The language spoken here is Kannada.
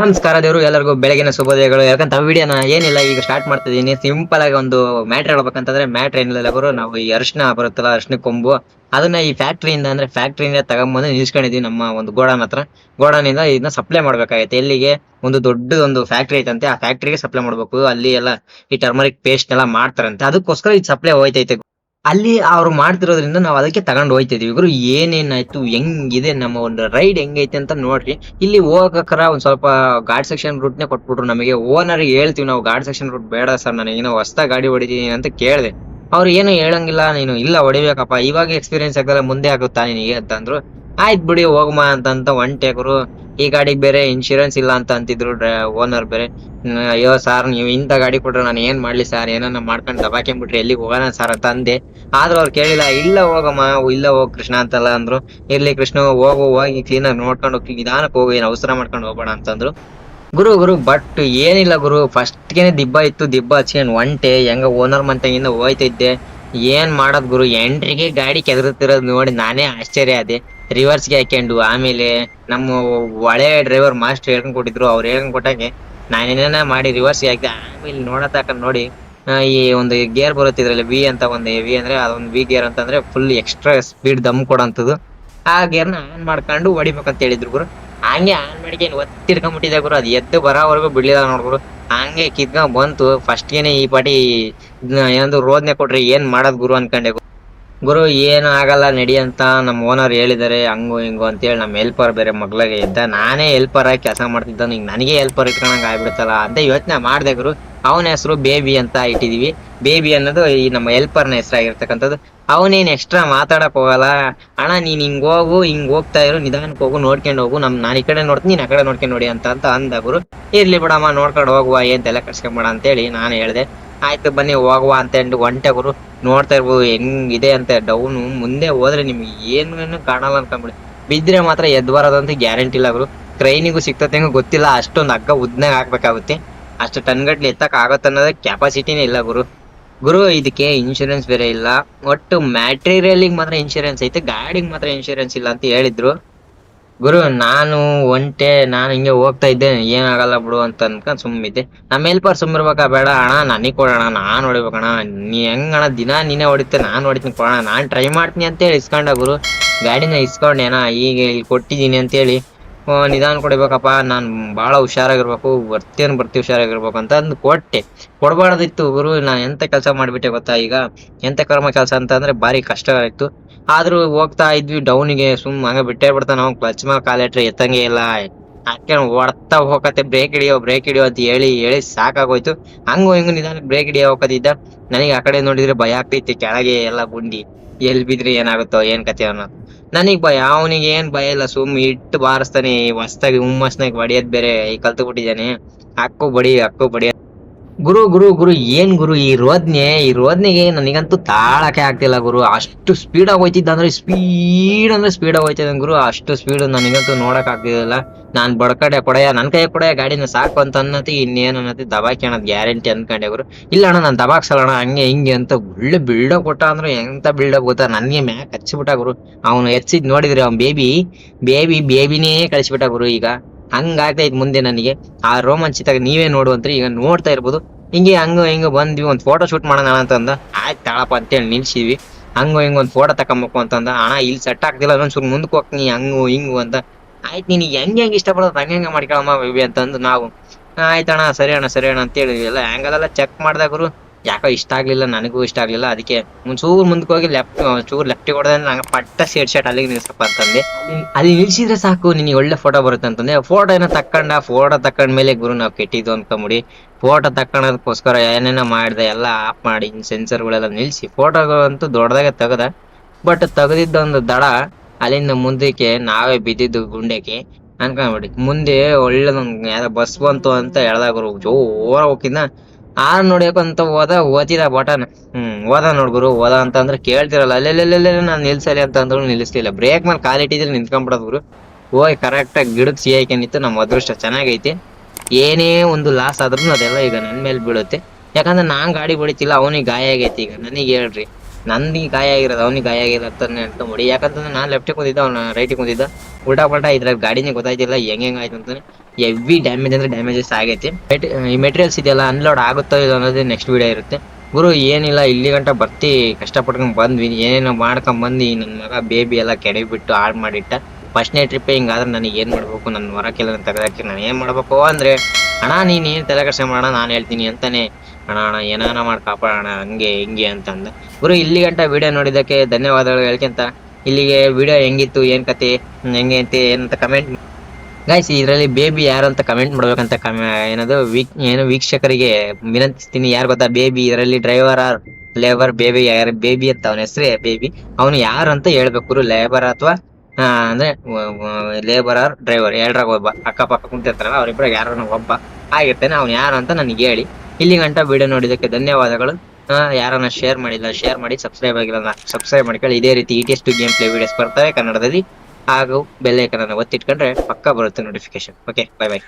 ನಮಸ್ಕಾರ ದೇವರು, ಎಲ್ಲರಿಗೂ ಬೆಳಗಿನ ಶುಭೋದಯಗಳು. ಯಾಕಂತ ವಿಡಿಯೋನ ಏನಿಲ್ಲ, ಈಗ ಸ್ಟಾರ್ಟ್ ಮಾಡ್ತಿದ್ದೀನಿ. ಸಿಂಪಲ್ ಆಗಿ ಒಂದು ಮ್ಯಾಟ್ರ್ ಹೇಳ್ಬೇಕಂತಂದ್ರೆ ಮ್ಯಾಟ್ರ್ ಏನಿಲ್ಲ ಗುರು. ನಾವು ಈ ಅರಿಶಿನ ಬರುತ್ತಲ್ಲ, ಅರಿಶಿನ ಕೊಂಬು. ಅದನ್ನ ಈ ಫ್ಯಾಕ್ಟ್ರಿಯಿಂದ ಅಂದ್ರೆ ಫ್ಯಾಕ್ಟ್ರಿಯಿಂದ ತಗೊಂಬಂದು ನಿಲ್ಸ್ಕೊಂಡಿದ್ವಿ ನಮ್ಮ ಒಂದು ಗೋಡನ್ ಹತ್ರ. ಗೋಡನಿಂದ ಇದನ್ನ ಸಪ್ಲೈ ಮಾಡ್ಬೇಕಾಗೈತೆ ಎಲ್ಲಿಗೆ? ಒಂದು ದೊಡ್ಡ ಒಂದು ಫ್ಯಾಕ್ಟ್ರಿ ಐತಂತೆ. ಆ ಫ್ಯಾಕ್ಟ್ರಿಗೆ ಸಪ್ಲೈ ಮಾಡ್ಬೇಕು. ಅಲ್ಲಿ ಎಲ್ಲ ಈ ಟರ್ಮರಿಕ್ ಪೇಸ್ಟ್ ಎಲ್ಲ ಮಾಡ್ತಾರಂತೆ. ಅದಕ್ಕೋಸ್ಕರ ಇದು ಸಪ್ಲೈ ಹೋಯ್ತೈತೆ ಅಲ್ಲಿ ಅವ್ರು ಮಾಡ್ತಿರೋದ್ರಿಂದ ನಾವು ಅದಕ್ಕೆ ತಗೊಂಡು ಹೋಯ್ತಿದೀವಿ. ಇವರು ಏನೇನಾಯ್ತು, ಹೆಂಗಿದೆ, ನಮ್ಮ ಒಂದು ರೈಡ್ ಹೆಂಗೈತೆ ಅಂತ ನೋಡ್ರಿ. ಇಲ್ಲಿ ಹೋಗಕ್ಕರ ಒಂದ್ ಸ್ವಲ್ಪ ಗಾಡ್ ಸೆಕ್ಷನ್ ರೂಟ್ ನೇ ಕೊಟ್ಬಿಟ್ರು ನಮಗೆ. ಓನರ್ ಹೇಳ್ತೀವಿ, ನಾವು ಗಾಡ್ ಸೆಕ್ಷನ್ ರೂಟ್ ಬೇಡ ಸರ್ ನನಗೆ ಏನೋ ಹೊಸ ಗಾಡಿ ಹೊಡಿತೀನಿ ಅಂತ ಕೇಳಿದೆ. ಅವ್ರು ಏನು ಹೇಳಂಗಿಲ್ಲ, ನೀನು ಇಲ್ಲ, ಹೊಡಿಬೇಕಪ್ಪ. ಇವಾಗ ಎಕ್ಸ್ಪೀರಿಯನ್ಸ್ ಆಗಲ್ಲ ಮುಂದೆ ಆಗುತ್ತಾ ನಿನಗೆ? ಅಂತಂದ್ರು ಆಯ್ತು ಬಿಡಿ ಹೋಗಮ್ಮ ಅಂತಂತ ಒಂಟೆ ಗುರು ಈ ಗಾಡಿಗೆ ಬೇರೆ ಇನ್ಶೂರೆನ್ಸ್ ಇಲ್ಲ ಅಂತ ಅಂತಿದ್ರು ಓನರ್ ಬೇರೆ. ಅಯ್ಯೋ ಸರ್ ನೀವು ಇಂಥ ಗಾಡಿ ಕೊಟ್ರೆ ನಾನು ಏನ್ ಮಾಡ್ಲಿ ಸರ್ ಏನನ್ನ ಮಾಡ್ಕೊಂಡು ದಬಾಕೊಂಡ್ಬಿಟ್ರೆ ಎಲ್ಲಿಗೆ ಹೋಗೋಣ ಸರ್ ಅಂತ ಅಂದೆ. ಆದ್ರೂ ಅವ್ರು ಕೇಳಿಲ್ಲ, ಇಲ್ಲ ಹೋಗಮ್ಮ, ಇಲ್ಲ ಹೋಗ್ ಕೃಷ್ಣ ಅಂತಲ್ಲ ಅಂದ್ರು. ಇರ್ಲಿ ಕೃಷ್ಣ, ಹೋಗು, ಹೋಗಿ ಕ್ಲೀನಾಗಿ ನೋಡ್ಕೊಂಡು ನಿಧಾನಕ್ಕೆ ಹೋಗಿ, ಏನು ಅವಸರ ಮಾಡ್ಕೊಂಡು ಹೋಗೋಣ ಅಂತಂದ್ರು ಗುರು ಗುರು ಬಟ್ ಏನಿಲ್ಲ ಗುರು. ಫಸ್ಟ್ ಗೆನೆ ದಿಬ್ಬ ಇತ್ತು, ದಿಬ್ಬ ಹಚ್ಕೊಂಡು ಒಂಟೆ, ಹೆಂಗ ಓನರ್ ಮಂತಂಗಿಂದ ಹೋಯ್ತಿದ್ದೆ. ಏನ್ ಮಾಡೋದ್ ಗುರು? ಎಂಟ್ರಿಗೆ ಗಾಡಿ ಕೆದರುತ್ತಿರೋದು ನೋಡಿ ನಾನೇ ಆಶ್ಚರ್ಯ ಆದೆ. ರಿವರ್ಸ್ಗೆ ಹಾಕೊಂಡು ಆಮೇಲೆ ನಮ್ಮ ಒಳ್ಳೆ ಡ್ರೈವರ್ ಮಾಸ್ಟರ್ ಹೇಳ್ಕೊಂಡ್ ಕೊಟ್ಟಿದ್ರು. ಅವ್ರು ಹೇಳ್ಕೊಂಡ್ ಕೊಟ್ಟಾಗೆ ನಾನೇನ ಮಾಡಿ ರಿವರ್ಸ್ ಹಾಕಿದೆ. ಆಮೇಲೆ ನೋಡತಕ್ಕ ನೋಡಿ ಈ ಒಂದು ಗೇರ್ ಬರುತ್ತೆ ಇದ್ರಲ್ಲಿ ವಿ ಅಂತ ಒಂದು ವಿ ಅಂದ್ರೆ, ಅದೊಂದು ವಿ ಗೇರ್ ಅಂತಂದ್ರೆ ಫುಲ್ ಎಕ್ಸ್ಟ್ರಾ ಸ್ಪೀಡ್ ದಮ್ ಕೊಡೋಂಥದ್ದು. ಆ ಗೇರ್ನ ಆನ್ ಮಾಡ್ಕೊಂಡು ಹೊಡಿಬೇಕಂತ ಹೇಳಿದ್ರು ಗುರು. ಹಂಗೆ ಆನ್ ಮಾಡಿ ಒತ್ತಿಡ್ಕೊಂಡ್ಬಿಟ್ಟಿದೆ ಗುರು. ಅದು ಎದ್ದು ಬರೋವರೆಗೂ ಬಿಡ್ಲಿಲ್ಲ ನೋಡ್ಗುರು ಹಂಗೆ ಕಿತ್ಕೊಂಡ್ ಬಂತು. ಫಸ್ಟ್ ಗೇನೆ ಈ ಪಾಟಿ ಏನಂದ್ರು ರೋದ್ನೆ ಕೊಟ್ರಿ ಏನ್ ಮಾಡೋದ್ ಗುರು ಅನ್ಕೊಂಡೆ ಗುರು, ಏನು ಆಗಲ್ಲ, ನಡಿ ಅಂತ ನಮ್ಮ ಓನರ್ ಹೇಳಿದಾರೆ, ಹಂಗು, ಹಿಂಗು ಅಂತೇಳಿ ನಮ್ಮ ಹೆಲ್ಪರ್ ಬೇರೆ ಮಗ್ಳಿಗೆ ಇದ್ದ. ನಾನೇ ಹೆಲ್ಪರ್ ಆಗಿ ಕೆಲಸ ಮಾಡ್ತಿದ್ದ ಈಗ ನನಗೆ ಹೆಲ್ಪರ್ ಇಟ್ಕೊಂಡಂಗ ಆಗ್ಬಿಡ್ತಲ್ಲ ಅಂತ ಯೋಚನೆ ಮಾಡ್ದೆ ಗುರು. ಅವನ ಹೆಸರು ಬೇಬಿ ಅಂತ ಇಟ್ಟಿದೀವಿ. ಬೇಬಿ ಅನ್ನೋದು ಈ ನಮ್ಮ ಹೆಲ್ಪರ್ನ ಹೆಸರಾಗಿರ್ತಕ್ಕಂಥದ್ದು ಅವನೇನು ಎಕ್ಸ್ಟ್ರಾ ಮಾತಾಡಕ್ ಹೋಗಲ್ಲ. ಅಣ್ಣ, ನೀನ್ ಹಿಂಗ್ ಹೋಗು, ಹಿಂಗ್ ಹೋಗ್ತಾ ಇರು, ನಿಧಾನಕ್ಕೆ ಹೋಗು, ನೋಡ್ಕೊಂಡು ಹೋಗು. ನಮ್ಮ ನಾನು ಈ ಕಡೆ ನೋಡ್ತೀನಿ, ನೀನ್ ಆ ಕಡೆ ನೋಡ್ಕೊಂಡು ನೋಡಿ ಅಂತ ಅಂತ ಅಂದ ಗುರು. ಇರ್ಲಿ ಬಿಡಮ್ಮ, ನೋಡ್ಕೊಂಡು ಹೋಗುವ, ಏನ್ ತಲೆ ಕಟ್ಸ್ಕೊಂಬೇಡ ಅಂತೇಳಿ ನಾನು ಹೇಳ್ದೆ. ಆಯ್ತು ಬನ್ನಿ, ಹೋಗುವ ಅಂತ ಹೇಳಿ ಒಂಟೆ ಗುರು. ನೋಡ್ತಾ ಇರ್ಬೋದು ಹೆಂಗಿದೆ ಅಂತ ಡೌನು. ಮುಂದೆ ಹೋದ್ರೆ ನಿಮ್ಗೆ ಏನು ಕಾಣಲ್ಲ ಅನ್ಕೊಂಬಿಡಿ. ಬಿದ್ರೆ ಮಾತ್ರ ಎದ್ ಬರೋದಂತ ಗ್ಯಾರಂಟಿ ಇಲ್ಲ ಗುರು. ಟ್ರೈನಿಗೂ ಸಿಗ್ತತೆಂಗೂ ಗೊತ್ತಿಲ್ಲ, ಅಷ್ಟೊಂದು ಹಗ್ಗ ಉದ್ನಾಗ ಹಾಕ್ಬೇಕಾಗುತ್ತೆ. ಅಷ್ಟು ಟನ್ ಗಟ್ಲೆ ಎತ್ತಕ್ ಆಗತ್ತೆ ಅನ್ನೋದ ಕೆಪಾಸಿಟಿನೇ ಇಲ್ಲ ಗುರು. ಗುರು, ಇದಕ್ಕೆ ಇನ್ಶೂರೆನ್ಸ್ ಬೇರೆ ಇಲ್ಲ. ಒಟ್ಟು ಮ್ಯಾಟೀರಿಯಲ್ ಮಾತ್ರ ಇನ್ಶೂರೆನ್ಸ್ ಐತೆ, ಗಾಡಿಗೆ ಮಾತ್ರ ಇನ್ಶೂರೆನ್ಸ್ ಇಲ್ಲ ಅಂತ ಹೇಳಿದ್ರು. ಗುರು, ನಾನು ಒಂಟೆ, ನಾನು ಹಿಂಗೆ ಹೋಗ್ತಾ ಇದ್ದೆ ಏನಾಗಲ್ಲ ಬಿಡು ಅಂತ ಅನ್ಕೊಂಡ್ ಸುಮ್ಮಿದ್ದೆ ನಮ್ಮ ಹೆಲ್ಪರ್ ಸುಮ್ಮಿರ್ಬೇಕಾ ಬೇಡ ಅಣ್ಣ, ನನಗೆ ಕೊಡೋಣ ನಾನು ಹೊಡಿಬೇಕಣ್ಣ ನೀ ಹೆಂಗಣ ದಿನ ನೀನೇ ಹೊಡಿತೆ ನಾನು ಹೊಡಿತೀನಿ ಕೊಡೋಣ ನಾನು ಟ್ರೈ ಮಾಡ್ತೀನಿ ಅಂತೇಳಿ ಇಸ್ಕೊಂಡ ಗುರು. ಗಾಡಿನ ಇಸ್ಕೊಂಡೇನಾ ಈಗ ಇಲ್ಲಿ ಕೊಟ್ಟಿದ್ದೀನಿ ಅಂತೇಳಿ ನಿಧಾನ ಕೊಡಬೇಕಪ್ಪ, ನಾನು ಭಾಳ ಹುಷಾರಾಗಿರ್ಬೇಕು, ಬರ್ತೀನಿ ಬರ್ತಿ ಹುಷಾರಾಗಿರ್ಬೇಕು ಅಂತ ಅಂದು ಕೊಟ್ಟೆ. ಕೊಡಬಾರ್ದಿತ್ತು ಗುರು, ನಾನು ಎಂತ ಕೆಲಸ ಮಾಡ್ಬಿಟ್ಟೆ ಗೊತ್ತಾ ಈಗ? ಎಂತ ಕರ್ಮ ಕೆಲಸ ಅಂತ ಅಂದ್ರೆ ಭಾರಿ ಕಷ್ಟ ಆಯ್ತು ಆದ್ರೂ ಹೋಗ್ತಾ ಇದ್ವಿ ಡೌನಿಗೆ ಸುಮ್ ಹಂಗ ಬಿಟ್ಟೇ ಬಿಡ್ತಾನ ನಾವು ಕ್ಲಚ್ ಮೇಲೆ ಕಾಲಿಟ್ರೆ ಎತ್ತಂಗೆ ಇಲ್ಲ. ಹಾಕ್ಯಂಡ್ ಹೊಡ್ತಾ ಹೋಗತ್ತೆ ಬ್ರೇಕ್ ಹಿಡಿಯೋ ಬ್ರೇಕ್ ಹಿಡಿಯೋ ಅಂತ ಹೇಳಿ ಹೇಳಿ ಸಾಕಾಗೋಯ್ತು. ಹಂಗು ಹಿಂಗು ನಿಧಾನ ಬ್ರೇಕ್ ಹಿಡಿಯೋ ಹೋಗೋದಿದ್ದ, ನನಗೆ ಆ ಕಡೆ ನೋಡಿದ್ರೆ ಭಯ ಆಗ್ತೈತಿ, ಕೆಳಗೆ ಎಲ್ಲ ಗುಂಡಿ. ಎಲ್ ಬಿದ್ರೆ ಏನಾಗುತ್ತೋ, ಏನ್ ಕತೆ ಅನ್ನೋದು. ನನಗ್ ಭಯ, ಅವನಿಗೆ ಏನ್ ಭಯ ಇಲ್ಲ, ಸುಮ್ ಇಟ್ಟು ಬಾರಿಸ್ತಾನೆ, ಹೊಸ್ದಾಗಿ ಹುಮ್ಮಸ್ನಾಗ ಹೊಡಿಯೋದ್ ಬೇರೆ ಕಲ್ತು ಬಿಟ್ಟಿದ್ದಾನೆ. ಅಕ್ಕು ಬಡಿ ಅಕ್ಕು ಬಡಿ. ಗುರು ಗುರು ಗುರು, ಏನ್ ಗುರು? ಈ ರೋದ್ನೆ, ಈ ರೋದ್ನೆಗೆ ನನಗಂತೂ ತಾಳಕ್ಕೆ ಆಗ್ತಿಲ್ಲ ಗುರು. ಅಷ್ಟು ಸ್ಪೀಡ್ ಆಗಿ ಹೋಯ್ತಿದ್ದ ಅಂದ್ರೆ ಸ್ಪೀಡ್ ಅಂದ್ರೆ ಸ್ಪೀಡ್ ಆಗಿ ಹೋಯ್ತಿದ್ದ ಗುರು. ಅಷ್ಟು ಸ್ಪೀಡ್ ನನಗಂತೂ ನೋಡಕ್ ಆಗ್ತಿದಿಲ್ಲ ನಾನ್ ಬಡ್ಕಡೆ ಕೊಡೆಯ ನನ್ ಕೈ ಕೊಡೆಯ ಗಾಡಿನ ಸಾಕು ಅಂತ ಅನ್ನತಿ, ಇನ್ನೇನ್ ಅನ್ನತಿ, ದಬಾಕಿ ಅನ್ನೋದ್ ಗ್ಯಾರಂಟಿ ಅನ್ಕೊಂಡೆ ಗುರು. ಇಲ್ಲ ಅಣ್ಣ, ನಾನ್ ದಬಾಕ್ಸಲ್ಲಣ ಹಂಗೆ ಹಿಂಗೆ ಅಂತ ಒಳ್ಳೆ ಬಿಲ್ಡಪ್ ಕೊಟ್ಟ ಅಂದ್ರೆ ಎಂತ ಬಿಲ್ಡಪ್ ಗೊತ್ತಾ? ನನ್ಗೆ ಮ್ಯಾಕ್ ಹಚ್ಚಿಬಿಟ್ಟ ಗುರು. ಅವನು ಎಚ್ಚಿದ್ ನೋಡಿದ್ರಿ ಅವ್ನ್ ಬೇಬಿ ಬೇಬಿ ಬೇಬಿನೇ ಕಳಿಸ್ಬಿಟ್ಟ ಗುರು ಈಗ. ಹಂಗಾಗ್ತೈತ್ ಮುಂದೆ ನನಗೆ. ಆ ರೋಮಾಂಚಿತಾಗ ನೀವೇ ನೋಡುವಂತ್ರಿ, ಈಗ ನೋಡ್ತಾ ಇರ್ಬೋದು. ಹಿಂಗೆ ಹಂಗ ಹಿಂಗ ಬಂದ್ವಿ, ಒಂದ್ ಫೋಟೋ ಶೂಟ್ ಮಾಡೋಣ ಅಂತಂದ. ಆಯ್ತು ತಾಳಪ್ಪ ಅಂತೇಳಿ ನಿಲ್ಸಿವಿ ಹಂಗು ಹಿಂಗ ಒಂದ್ ಫೋಟೋ ತಕೊಂಬೇಕು ಅಂತಂದ. ಅಣ್ಣ, ಇಲ್ಲಿ ಸೆಟ್ ಆಗ್ತಿಲ್ಲ ಚೂರು ಮುಂದಕ್ಕೆ ಹೋಗ್ತೀನಿ ಹಂಗು ಹಿಂಗು ಅಂತ. ಆಯ್ತು ನೀನ್ ಹೆಂಗ್ ಹೆಂಗ್ ಇಷ್ಟಪಡೋದು ಹಂಗೆ ಹೆಂಗ ಮಾಡ್ಕೊಳಮ್ಮ ಬೇಬಿ ಅಂತಂದು ನಾವು. ಆಯ್ತಣ್ಣ, ಸರಿ ಅಣ್ಣ ಸರಿ ಅಣ್ಣ ಅಂತೇಳಿ ಎಲ್ಲ ಹೆಂಗದೆಲ್ಲ ಚೆಕ್ ಮಾಡ್ದಾಗರು ಯಾಕೋ ಇಷ್ಟ ಆಗ್ಲಿಲ್ಲ, ನನಗೂ ಇಷ್ಟ ಆಗ್ಲಿಲ್ಲ. ಅದಕ್ಕೆ ಒಂಚೂರು ಮುಂದಕ್ಕೆ ಹೋಗಿ ಲೆಫ್ಟ್ ಚೂರು ಲೆಫ್ಟ್ ಹೊಡೆದ್ರೆ ನಂಗೆ ಪಟ್ಟ ಸೇಡ್ ಶರ್ಟ್ ಅಲ್ಲಿಗೆ ನಿಲ್ಸಪ್ಪ ಅಂತಂದೆ. ಅಲ್ಲಿ ನಿಲ್ಸಿದ್ರೆ ಸಾಕು, ನಿನಗೆ ಒಳ್ಳೆ ಫೋಟೋ ಬರುತ್ತೆ ಅಂತಂದೆ. ಫೋಟೋ ಏನೋ ತಕ್ಕಂಡ ಫೋಟೋ ತಕೊಂಡ್ಮೇಲೆ ಗುರು ನಾವು ಕೆಟ್ಟಿದ್ದು ಅನ್ಕೊಂಬಿಡಿ. ಫೋಟೋ ತಕ್ಕೊಳೋದಕ್ಕೋಸ್ಕರ ಏನೇನೋ ಮಾಡಿದೆ, ಎಲ್ಲ ಆಫ್ ಮಾಡಿ ಸೆನ್ಸರ್ಗಳೆಲ್ಲ ನಿಲ್ಸಿ. ಫೋಟೋಗಳಂತೂ ದೊಡ್ಡದಾಗೆ ತೆಗದ. ಬಟ್ ತೆಗೆದಿದ್ದ ಒಂದು ದಡ ಅಲ್ಲಿಂದ ಮುಂದಕ್ಕೆ, ನಾವೇ ಬಿದ್ದಿದ್ದು ಗುಂಡೆಗೆ ಅನ್ಕೊಂಬಿಡಿ. ಮುಂದೆ ಒಳ್ಳೆದೊಂದು ಯಾವ್ದೋ ಬಸ್ ಬಂತು ಅಂತ ಹೇಳ್ದಾಗ ಜೋರ ಹೋಗಿದ್ನ ಆ ನೋಡ್ಯಕ ಅಂತ ಹೋದ ಓದಿದ ಬಟನ್. ಹ್ಮ್ ಹೋದ ನೋಡ್ ಗುರು ಹೋದ ಅಂತ ಅಂದ್ರೆ ಕೇಳ್ತಿರಲ್ಲ ಅಲ್ಲೆಲ್ಲೆಲ್ಲೆಲ್ಲ ನಾನು ನಿಲ್ಸಲಿ ಅಂತ ಅಂದ್ರು ಬ್ರೇಕ್ ಮೇಲೆ ಕಾಲಿಟ್ಟಿದ್ರೆ ನಿಂತ್ಕೊಂಡ್ಬಿಡೋದು ಗುರು. ಹೋಗಿ ಕರೆಕ್ಟಾಗಿ ಗಿಡಕ್ಕೆ ಸಿ ನಮ್ಮ ಅದೃಷ್ಟ ಚೆನ್ನಾಗೈತಿ. ಏನೇ ಒಂದು ಲಾಸ್ ಆದ್ರೂ ಅದೆಲ್ಲ ಈಗ ನನ್ನ ಮೇಲೆ ಬೀಳುತ್ತೆ. ಯಾಕಂದ್ರೆ ನಾನು ಗಾಡಿ ಬಡಿತಿಲ್ಲ ಅವನಿಗೆ ಗಾಯ ಆಗೈತಿ ಈಗ. ನನಗೆ ಹೇಳ್ರಿ. ನಂದಿಗೆ ಗಾಯ ಆಗಿರೋದು, ಅವನಿಗೆ ಗಾಯ ಆಗಿರೋದು ಅಂತ ನೋಡಿ ಯಾಕಂತಂದ್ರೆ ನಾನು ಲೆಫ್ಟಿಗೆ ಕುಂದಿದ್ದ ಅವ್ನ ರೈಟಿಗೆ ಕುಂದಿದ್ದ ಉಲ್ಟಾ ಪಲ್ಟಾ ಇದ್ರಾಗ ಗಾಡಿನೇ ಗೊತ್ತಾಯ್ತಿಲ್ಲ, ಹೆಂಗ್ ಆಯ್ತು ಅಂತಾನೆ ಹೆವಿ ಡ್ಯಾಮೇಜ್ ಅಂದ್ರೆ ಡ್ಯಾಮೇಜಸ್ ಆಗೈತಿ. ಈ ಮೆಟೀರಿಯಲ್ಸ್ ಇದೆಯಲ್ಲ ಅನ್ಲೋಡ್ ಆಗುತ್ತೋ ಇಲ್ಲ ಅನ್ನೋದೇ ನೆಕ್ಸ್ಟ್ ವಿಡಿಯೋ ಇರುತ್ತೆ. ಗುರು, ಏನಿಲ್ಲ, ಇಲ್ಲಿ ಗಂಟ ಬರ್ತಿ, ಕಷ್ಟಪಟ್ಕೊಂಡ್ ಬಂದ್ವಿ. ಏನೇನೋ ಮಾಡ್ಕೊಂಡ್ ಬಂದು ನನ್ನ ಮಗ ಬೇಬಿ ಎಲ್ಲ ಕೆಡೆ ಬಿಟ್ಟು ಹಾಳು ಮಾಡಿಟ್ಟ. ಫಸ್ಟ್ನೇ ಟ್ರಿಪ್ ಹಿಂಗಾದ್ರೆ ನನಗೆ ಏನ್ ಮಾಡ್ಬೇಕು? ನನ್ನ ಹೊರಕ್ಕೆಲ್ಲ ತೆಗೆದಾಕಿ ನಾನು ಏನ್ ಮಾಡ್ಬೇಕು ಅಂದ್ರೆ, ಅಣ್ಣ, ನೀನ್ ಏನ್ ತಲೆ ಕಷ್ಟ ಮಾಡೋಣ? ನಾನು ಹೇಳ್ತೀನಿ ಅಂತಾನೆ. ಅಣ್ಣ ಅಣ್ಣ, ಏನಾನ ಮಾಡಿ, ಕಾಪಾಡೋಣ. ಹಂಗೆ, ಹಿಂಗೆ ಅಂತ ಅಂದ ಗುರು, ಇಲ್ಲಿ ಗಂಟ ವಿಡಿಯೋ ನೋಡಿದ್ದಕ್ಕೆ ಧನ್ಯವಾದಗಳು ಹೇಳ್ಕೊಂತ. ಇಲ್ಲಿಗೆ ವಿಡಿಯೋ ಹೆಂಗಿತ್ತು? ಏನ್ ಕತೆ? ಹೆಂಗೆ ಅಂತ ಏನಂತ ಕಮೆಂಟ್ ಗೈಸ್ ಇದರಲ್ಲಿ ಬೇಬಿ ಯಾರು ಅಂತ ಕಮೆಂಟ್ ಮಾಡ್ಬೇಕಂತ ಕಮ ಏನದು, ವೀಕ್, ಏನು ವೀಕ್ಷಕರಿಗೆ ವಿನಂತಿಸ್ತೀನಿ. ಯಾರು ಗೊತ್ತಾ? ಬೇಬಿ ಇದರಲ್ಲಿ ಡ್ರೈವರ್ ಆರ್ ಲೇಬರ್ ಬೇಬಿ ಯಾರು ಬೇಬಿ ಅಂತ ಅವನ ಹೆಸರೇ ಬೇಬಿ ಅವನು ಯಾರು ಅಂತ ಹೇಳ್ಬೇಕು ಲೇಬರ್ ಅಥವಾ ಅಂದ್ರೆ ಲೇಬರ್ ಆರ್ ಡ್ರೈವರ್ ಎರಡರ ಒಬ್ಬ, ಅಕ್ಕಪಕ್ಕ ಕುಂತಿರ್ತಾರಲ್ಲ ಅವರಿಬ್ಬರ ಯಾರು ಒಬ್ಬ ಆಗಿರ್ತಾನೆ. ಅವ್ನು ಯಾರು ಅಂತ ನನಗೆ ಹೇಳಿ. ಇಲ್ಲಿ ಗಂಟ ವಿಡಿಯೋ ನೋಡಿದ್ದಕ್ಕೆ ಧನ್ಯವಾದಗಳು. ಯಾರನ್ನ ಶೇರ್ ಮಾಡಿಲ್ಲ ಶೇರ್ ಮಾಡಿ ಸಬ್ಸ್ಕ್ರೈಬ್ ಆಗಿಲ್ಲ ಸಬ್ಸ್ಕ್ರೈಬ್ ಮಾಡ್ಕೊಳ್ಳಿ. ಇದೇ ರೀತಿ E T two game play videos ಬರ್ತವೆ ಕನ್ನಡದಲ್ಲಿ. ಹಾಗೂ ಬೆಲ್ ಐಕನ್ ಅನ್ನು ಒತ್ತಿಟ್ಕೊಂಡ್ರೆ ಪಕ್ಕ ಬರುತ್ತೆ ನೋಟಿಫಿಕೇಶನ್ ಓಕೆ ಬೈ ಬೈ